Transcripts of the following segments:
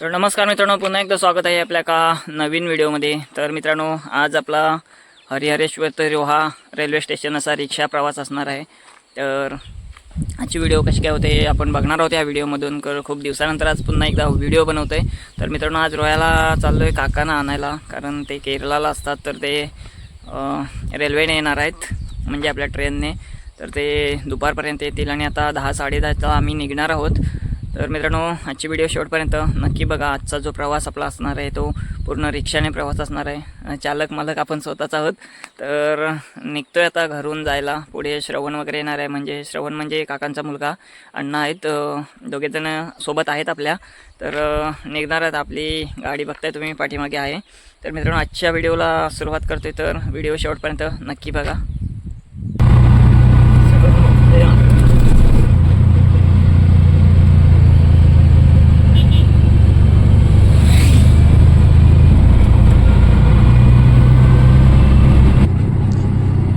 तर नमस्कार मित्रांनो पुन्हा एकदा स्वागत आहे आपल्या का नवीन व्हिडिओमध्ये. तर मित्रांनो आज आपला हरिहरेश्वर ते रोहा रेल्वे स्टेशन असा रिक्षा प्रवास असणार आहे. तर आजची व्हिडिओ कशी काय होते आपण बघणार आहोत या व्हिडिओमधून. कर खूप दिवसानंतर आज पुन्हा एकदा व्हिडिओ बनवतो आहे तर मित्रांनो आज रोह्याला चाललो आहे काकांना आणायला कारण ते केरळाला असतात तर ते रेल्वेने येणार आहेत म्हणजे आपल्या ट्रेनने. तर ते दुपारपर्यंत येतील आणि आता दहा साडेदहाचा आम्ही निघणार आहोत. तर मित्रांनो आजची व्हिडिओ शेवटपर्यंत नक्की बघा. आजचा जो प्रवास आपला असणार आहे तो पूर्ण रिक्षाने प्रवास असणार आहे. चालक मालक आपण स्वतःच आहोत. तर निघतोय आता घरून जायला. पुढे श्रवण वगैरे येणार आहे. म्हणजे श्रवण म्हणजे काकांचा मुलगा अण्णा आहेत. दोघेजण सोबत आहेत आपल्या. तर निघणार आहेत. आपली गाडी बघताय तुम्ही पाठीमागे आहे. तर मित्रांनो आजच्या व्हिडिओला सुरुवात करतोय. तर व्हिडिओ शेवटपर्यंत नक्की बघा.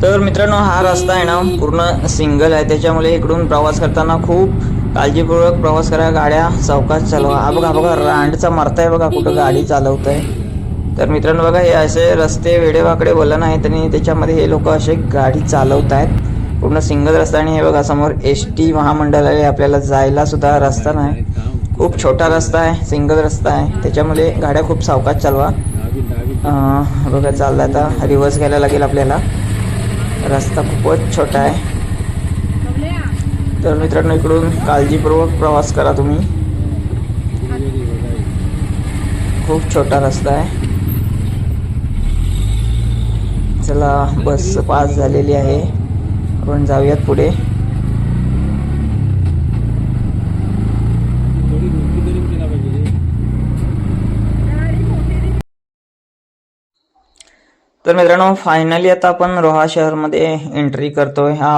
तर मित्रांनो हा रस्ता आहे ना पूर्ण सिंगल आहे. त्याच्यामुळे इकडून प्रवास करताना खूप काळजीपूर्वक प्रवास करा. गाड्या चौकात चालवा. हा बघा बघा रांडचा मरताय बघा कुठं गाडी चालवत आहे तर मित्रांनो बघा हे असे रस्ते वेडेवाकडे वलन आहेत आणि त्याच्यामध्ये हे लोक असे गाडी चालवत आहेत पूर्ण सिंगल रस्ता आणि हे बघा समोर एस टी महामंडळ आहे आपल्याला जायला सुद्धा रस्ता नाही. खूप छोटा रस्ता आहे सिंगल रस्ता आहे. त्याच्यामुळे गाड्या खूप सावकाश चालवा. बघा चाललं आता रिव्हर्स घ्यायला लागेल आपल्याला. रस्ता खूपच छोटा आहे. तर मित्रांनो इकडून काळजीपूर्वक प्रवास करा तुम्ही. खूप छोटा रस्ता आहे. चला बस पास झालेली आहे. आपण जाऊयात पुढे. तर मित्रांनो फायनली आता आपण रोहा शहरमध्ये एंट्री करतो हा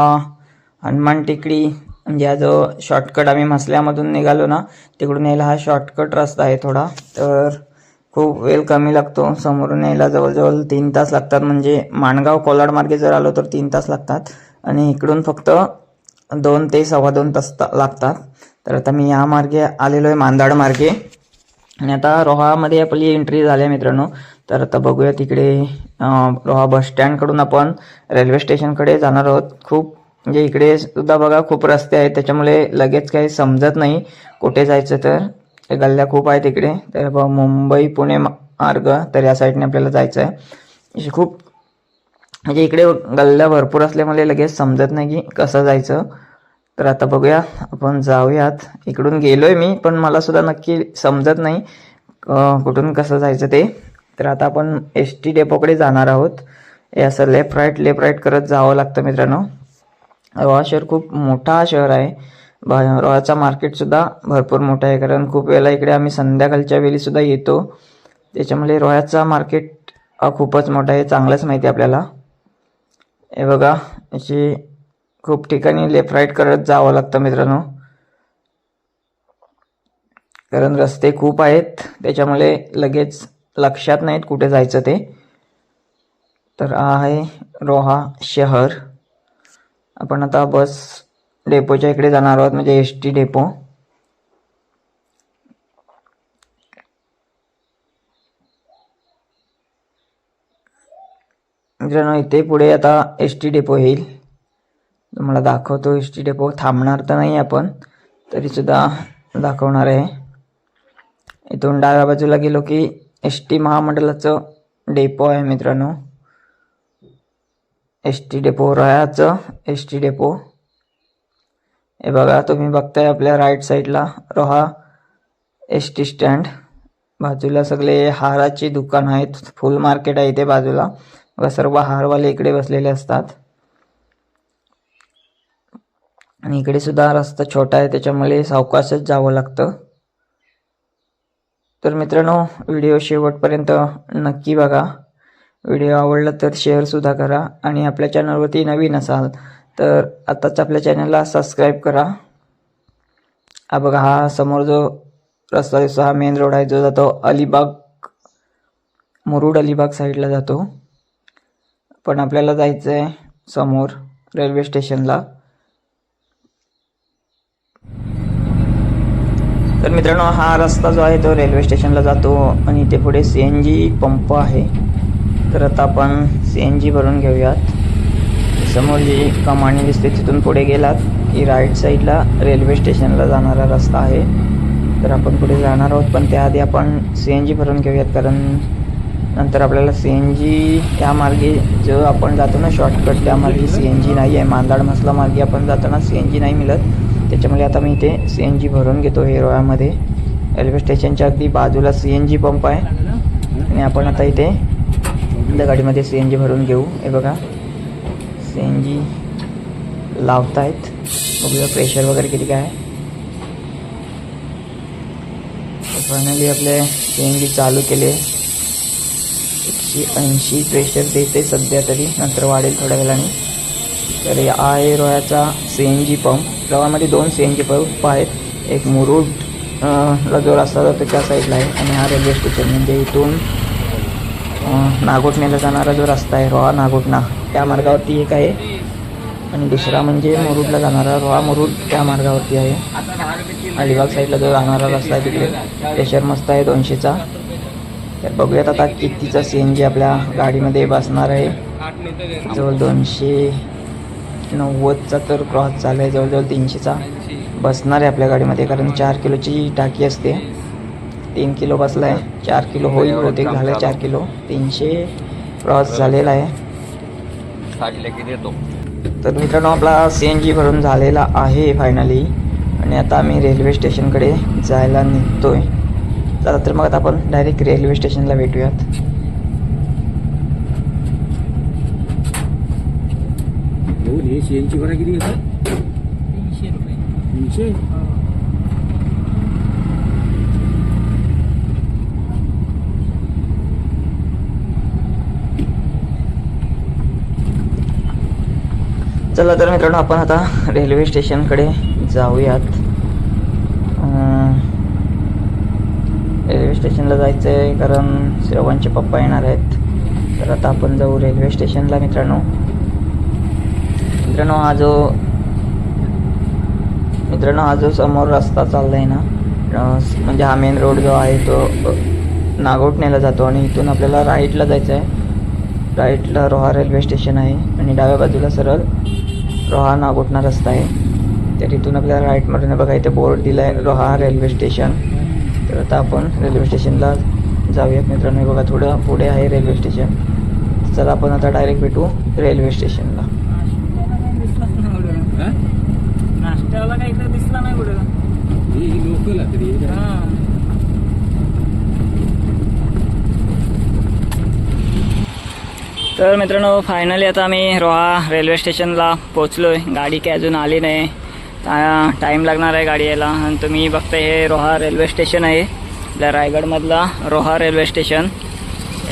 हनुमान टेकडी म्हणजे हा जो शॉर्टकट आम्ही मसल्यामधून निघालो ना तिकडून यायला हा शॉर्टकट रस्ता आहे थोडा. तर खूप वेळ कमी लागतो. समोरून यायला जवळजवळ तीन तास लागतात. म्हणजे माणगाव कोलाड मार्गे जर आलो तर तीन तास लागतात. आणि इकडून फक्त दोन ते सव्वा दोन तास लागतात. तर आता मी या मार्गे आलेलो आहे मांदाड मार्गे. आणि आता रोहामध्ये आपली एंट्री झाली आहे मित्रांनो. तर आता बघूया तिकडे रोहा बस स्टँडकडून आपण रेल्वे स्टेशनकडे जाणार आहोत. खूप म्हणजे इकडे सुद्धा बघा खूप रस्ते आहेत. त्याच्यामुळे लगेच काही समजत नाही कुठे जायचं तर. गल्ल्या खूप आहेत इकडे. तर मुंबई पुणे मार्ग तर या साईडने आपल्याला जायचं आहे खूप म्हणजे इकडे गल्ल्या भरपूर असल्यामुळे लगेच समजत नाही की कसं जायचं. तर आता बघूया आपण जाऊयात. इकडून गेलोय मी पण मला सुद्धा नक्की समजत नाही कुठून कसं जायचं ते. तर आता आपण एस टी डेपोकडे जाणार आहोत. हे असं लेफ्ट राईट लेफ्ट राईट करत जावं लागतं मित्रांनो. रोहा शहर खूप मोठा शहर आहे. बा- रोहाचा मार्केटसुद्धा भरपूर मोठा आहे. कारण खूप वेळेला इकडे आम्ही संध्याकाळच्या वेळीसुद्धा येतो. त्याच्यामुळे रोह्याचा मार्केट हा खूपच मोठा आहे. चांगलंच माहिती आहे आपल्याला. हे बघा याची खूप ठिकाणी लेफ्ट राईट करत जावं लागतं मित्रांनो. कारण रस्ते खूप आहेत. त्याच्यामुळे लगेच लक्षात नाहीत कुठे जायचं ते. तर हा आहे रोहा शहर. आपण आता बस डेपोच्या इकडे जाणार आहोत म्हणजे एस टी डेपो. मित्रांनो इथे पुढे आता एस टी डेपो येईल. तुम्हाला दाखवतो एस टी डेपो थांबणार तर नाही आपण तरी सुद्धा दाखवणार आहे. इथून डाव्या बाजूला गेलो की एस टी महामंडळाचं डेपो आहे मित्रांनो. एस टी डेपो रयाचं एस टी डेपो. हे बघा तुम्ही बघताय आपल्या राईट साईडला रोहा एस टी स्टँड. बाजूला सगळे हाराची दुकान आहेत. फुल मार्केट आहे इथे बाजूला. बघा सर्व हारवाले इकडे बसलेले असतात. आणि इकडे सुद्धा रस्ता छोटा आहे त्याच्यामुळे सावकाशच जावं लागतं. तर मित्रांनो व्हिडिओ शेवटपर्यंत नक्की बघा. व्हिडिओ आवडला तर शेअरसुद्धा करा आणि आपल्या चॅनलवरती नवीन असाल तर आत्ताच आपल्या चॅनलला सबस्क्राईब करा. हा बघा हा समोर जो रस्ता दिसतो हा मेन रोड आहे जो जातो अलिबाग मुरुड अलिबाग साईडला जातो. पण आपल्याला जायचं आहे समोर रेल्वे स्टेशनला तर मित्रांनो हा रस्ता जो आहे तो रेल्वे स्टेशनला जातो आणि इथे पुढे सी एन जी पंप आहे. तर आता आपण सी एन जी भरून घेऊयात. समोर जी कमानी दिसते तिथून पुढे गेलात. की राईट साईडला रेल्वे स्टेशनला जाणारा रस्ता आहे. तर आपण पुढे जाणार आहोत पण त्याआधी आपण सी एन जी भरून घेऊयात कारण नंतर आपल्याला सी एन जी त्या मार्गे जो आपण जातो ना शॉर्टकट त्या मार्गे सी एन जी नाही आहे. मांदाड मसला मार्गे आपण जाताना सी एन जी नाही मिळत. त्याच्यामुळे आता मी इथे सी एन जी भरून घेतो हिरोळ्यामध्ये रेल्वे स्टेशनच्या अगदी बाजूला सी एन जी पंप आहे. आणि आपण आता इथे त्या गाडीमध्ये सी एन जी भरून घेऊ. हे बघा. सी एन जी लावतायत. बघूया प्रेशर वगैरे किती काय फायनली आपले सी एन जी चालू केले. एकशे ऐंशी प्रेशर देते सध्या तरी. नंतर वाढेल थोड्या वेळाने. तर या आहे सी एन जी पंप गावामध्ये दोन सी एन जी पंप आहेत. एक मुरुड ला जो रस्ता जातो त्या साईडला आहे आणि हा रेल्वे स्टेशन म्हणजे इथून अं, नागोठण्याला जाणारा जो रस्ता आहे रोहा नागोठणा त्या मार्गावरती एक आहे. आणि दुसरा म्हणजे मुरुडला जाणारा रोहा मुरुड त्या मार्गावरती आहे. अलिबाग साईडला जो जाणारा रस्ता आहे तिकडे. प्रेशर मस्त आहे दोनशेचा. तर बघूयात आता कितीचा सी एन जी आपल्या गाडीमध्ये बसणार आहे. जवळ दोनशे नव्वदचा तर क्रॉस झाला आहे जवळजवळ तीनशेचा. बसणार आहे आपल्या गाडीमध्ये कारण चार किलोची टाकी असते. तीन किलो बसला आहे चार किलो होईल बहुतेक झालं चार किलो. तीनशे क्रॉस झालेला आहे. तर मित्रांनो आपला सी एन जी भरून झालेला आहे फायनली आणि आता आम्ही रेल्वे स्टेशनकडे जायला निघतोय. चला तर मग आता आपण डायरेक्ट रेल्वे स्टेशनला भेटूयात. हो शेनची भरा किती घेतात तीनशे रुपये. तीनशे? चला तर मित्रांनो आपण आता रेल्वे स्टेशनकडे जाऊयात. अं, रेल्वे स्टेशनला जायचं आहे कारण श्रवणचे पप्पा येणार आहेत. तर आता आपण जाऊ रेल्वे स्टेशनला मित्रांनो. मित्रांनो हा जो मित्रांनो हा जो समोर रस्ता चालला आहे ना म्हणजे हा मेन रोड जो आहे तो अ, नागोठण्याला जातो आणि इथून आपल्याला राईटला जायचं आहे राईटला रोहा रेल्वे स्टेशन आहे आणि डाव्या बाजूला सरळ रोहा नागोठणा रस्ता आहे. तर इथून आपल्याला राईटमधून बघा इथे बोर्ड दिला आहे रोहा रेल्वे स्टेशन तर आता आपण रेल्वे स्टेशनला जाऊयात मित्रांनो. बघा थोडं पुढे आहे रेल्वे स्टेशन चला आपण आता डायरेक्ट भेटू रेल्वे स्टेशनला नाश्त्याला काही इकडे दिसला नाही कुठं. ही लोकल तरी मित्रांनो फायनली आता आम्ही रोहा रेल्वे स्टेशनला पोचलो आहे गाडी काही अजून आली नाही. टाईम लागणार आहे गाडी यायला. आणि तुम्ही बघताय हे रोहा रेल्वे स्टेशन आहे. आपल्या रायगडमधला रोहा रेल्वे स्टेशन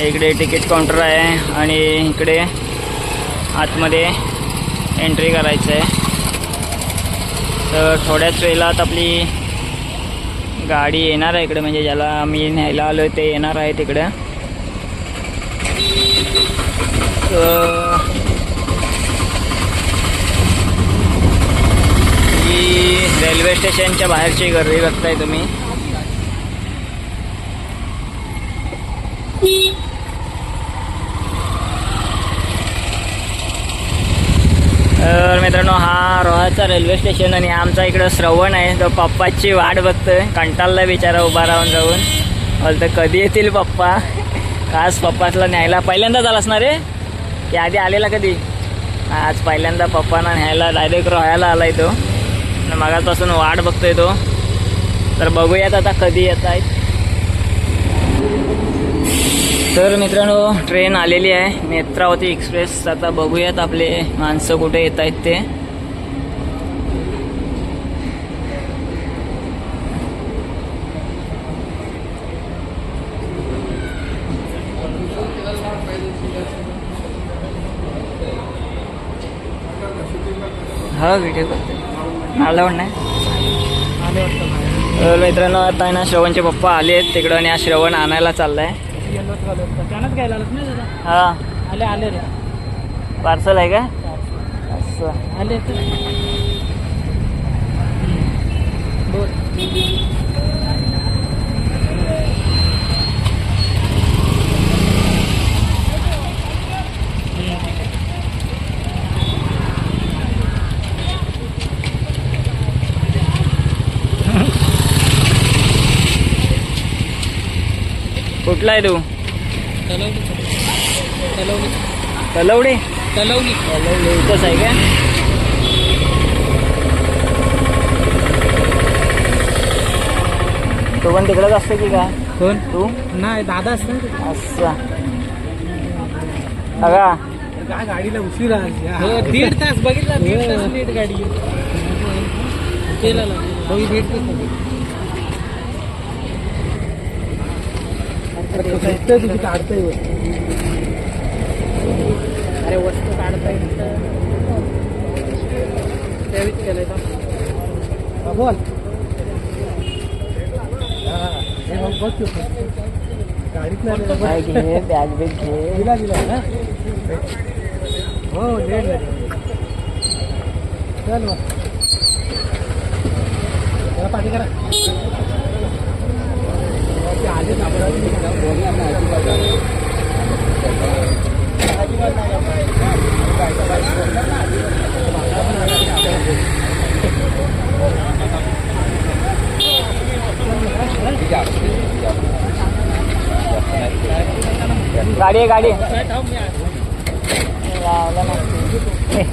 इकडे तिकीट काउंटर आहे. आणि इकडे आतमध्ये एंट्री करायचं आहे तर थोड्याच वेळात आपली गाडी येणार आहे इकडे म्हणजे ज्याला आम्ही न्यायला आलो ते येणार आहे तिकडे. तर ही रेल्वे स्टेशनच्या बाहेरची गर्दी बघताय तुम्ही. तर मित्रांनो हा रोहाचा रेल्वे स्टेशन आणि आमचा इकडं श्रवण आहे. तो पप्पाची वाट बघतोय. कंटाळला बिचारा उभा राहून जाऊन. बोलतो कधी येतील पप्पा? खास पप्पाला न्यायला पहिल्यांदाच आला असणार रे? की आधी आलेला कधी? आज पहिल्यांदा पप्पांना न्यायला डायरेक्ट रोहायला आलाय तो. मगापासून वाट बघतोय तो. तर बघूयात आता कधी येत आहेत तर मित्रांनो ट्रेन आलेली आहे. नेत्रावती एक्सप्रेस आता बघूयात आपले माणसं कुठे येत आहेत ते. हा व्हिडिओ करते. आलं पण नाही तर मित्रांनो आता आहे ना श्रवणचे पप्पा आले आहेत तिकडं आणि हा श्रवण आणायला चाललाय. घालत. त्यानंच घ्यायला आलात ना दादा हा. आले आले रे. पार्सल आहे का? असं. आले तर बोल. कुठला आहे तू? तलवडे तलवली. तलवडे इथंच आहे का तो पण तिकडेच असतो की काय? कोण? तू? नाही दादा असतं अच्छा. बघा. काय गाडीला उशीर आहे. दीड तास बघितला दीड तास लेट गाडी केला दीड तास अरे वस्तू काढता येईल केलंय का बोल घे बॅग बिग घे दिला दिला ना हो लेट चल मग पाठी करा. गाडी आहे गाडी आहे. लावला ना. ए.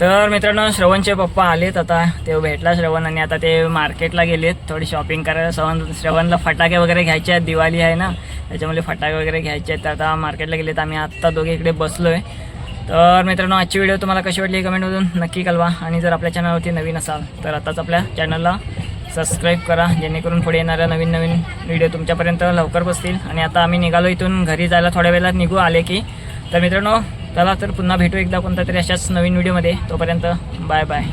तर मित्रांनो श्रवणचे पप्पा आलेत आता. ते भेटला श्रवण आणि आता ते मार्केटला गेलेत. थोडी शॉपिंग करायला श्रवण श्रवणला फटाके वगैरे घ्यायचे आहेत. दिवाळी आहे ना त्याच्यामुळे फटाके वगैरे घ्यायचे आहेत. तर आता मार्केटला गेलेत. आम्ही आत्ता दोघे इकडे बसलो आहे तर मित्रांनो आजची व्हिडिओ तुम्हाला कशी वाटली कमेंटमधून नक्की कळवा. आणि जर आपल्या चॅनलवरती नवीन असाल तर आताच आपल्या चॅनलला सबस्क्राईब करा. जेणेकरून पुढे येणाऱ्या नवीन नवीन व्हिडिओ तुमच्यापर्यंत लवकर बसतील. आणि आता आम्ही निघालो इथून. घरी जायला थोड्या वेळात निघू. आले की. तर मित्रांनो चला तर पुन्हा भेटू एकदा कोणत्या तरी अशाच नवीन व्हिडिओमध्ये. तोपर्यंत बाय बाय.